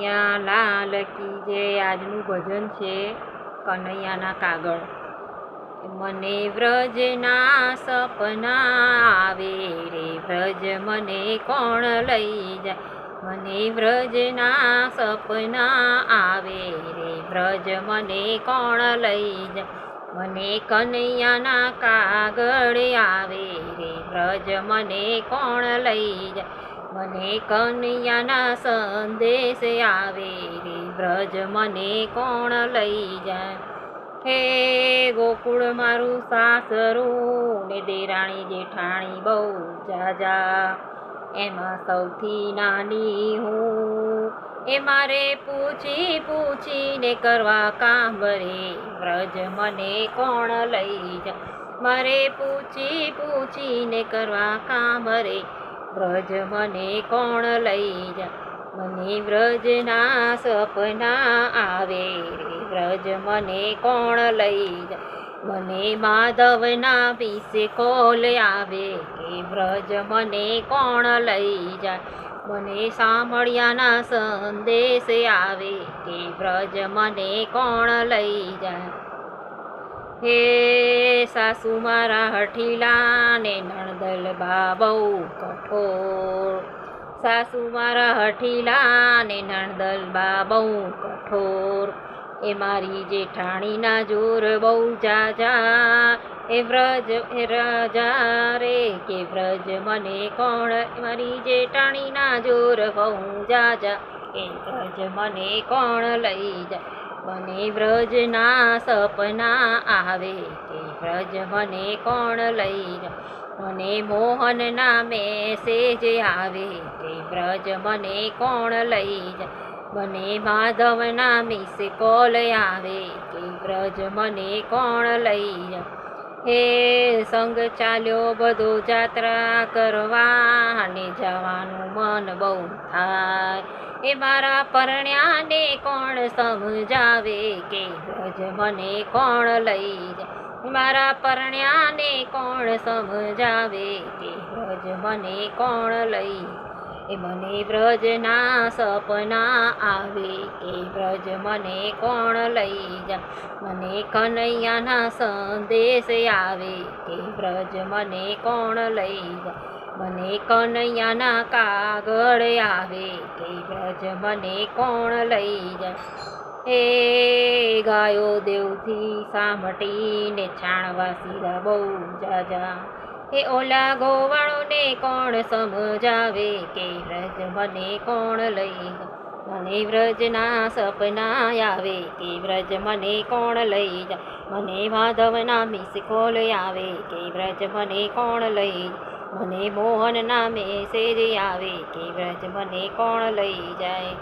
કનૈયા લાલ કી જે આજનું ભજન છે કનૈયાના કાગળ. મને વ્રજના સપના આવે રે, વ્રજ મને કોણ લઈ જાય? મને વ્રજના સપના આવે રે, વ્રજ મને કોણ લઈ જાય? મને કનૈયાના કાગળ આવે રે, વ્રજ મને કોણ લઈ જાય? મને કનૈયાના સંદેશ આવે રે વ્રજ મને કોણ લઈ જાય? હે ગોકુળ મારું સાસરું, ને દેરાણી જેઠાણી બહુ જાજા. એમાં સૌથી નાની હું. એ મારે પૂછી પૂછીને કરવા કામ રે વ્રજ મને કોણ લઈ જાય? મારે પૂછી પૂછીને કરવા કામ રે વ્રજ મને કોણ લઈ જાય મને વ્રજના સપના આવે રે. વ્રજ મને કોણ લઈ જાય મને માધવના પીસે કોલ આવે કે વ્રજ મને કોણ લઈ જાય મને સાંભળ્યાના સંદેશ આવે કે વ્રજ મને કોણ લઈ જાય હે સાસુ મારા હઠીલા ને નણદલ બા બહુ કઠોર. સાસુ મારા હઠીલા ને નણદલ બા બહુ કઠોર. એ મારી જેઠાણીના જોર બહુ જાજા. એ વ્રજ, એ રાજા રે કે વ્રજ મને કોણ? મારી જેઠાણીના જોર બહુ જાજા. એ વ્રજ મને કોણ લઈ જાય? મને વ્રજના સપના આવે કે વ્રજ મને કોણ લઈ મને મોહનના મેસેજ આવે કે વ્રજ મને કોણ લઈ જાય મને માધવના મિસ કોલ આવે કે વ્રજ મને કોણ લઈ જાય હે સંગ ચાલ્યો બધો જાત્રા કરવા ને જવાનું મન બહુ થાય. એ મારા પરણ્યાને કોણ સમજાવે કે વ્રજ મને કોણ લઈ જાય? મારા પરણ્યાને કોણ સમજાવે કે વ્રજ મને કોણ લઈ એ મને વ્રજના સપના આવે કે વ્રજ મને કોણ લઈ જાય? મને કનૈયાના સંદેશ આવે કે વ્રજ મને કોણ લઈ જાય? મને કનૈયાના કાગળ આવે કે વ્રજ મને કોણ લઈ જાય? એ ગાયો દેવથી સામટીને છાણવા બહુ જાજા. એ ઓલા ગોવાળોને કોણ સમજાવે કે વ્રજ મને કોણ લઈ મને વ્રજના સપના આવે કે વ્રજ મને કોણ લઈ જાય? મને માધવના મિસ કોલ આવે કે વ્રજ મને કોણ લઈ જાય? મને મોહન નામે મેસેજ આવે કે વ્રજ મને કોણ લઈ જાય?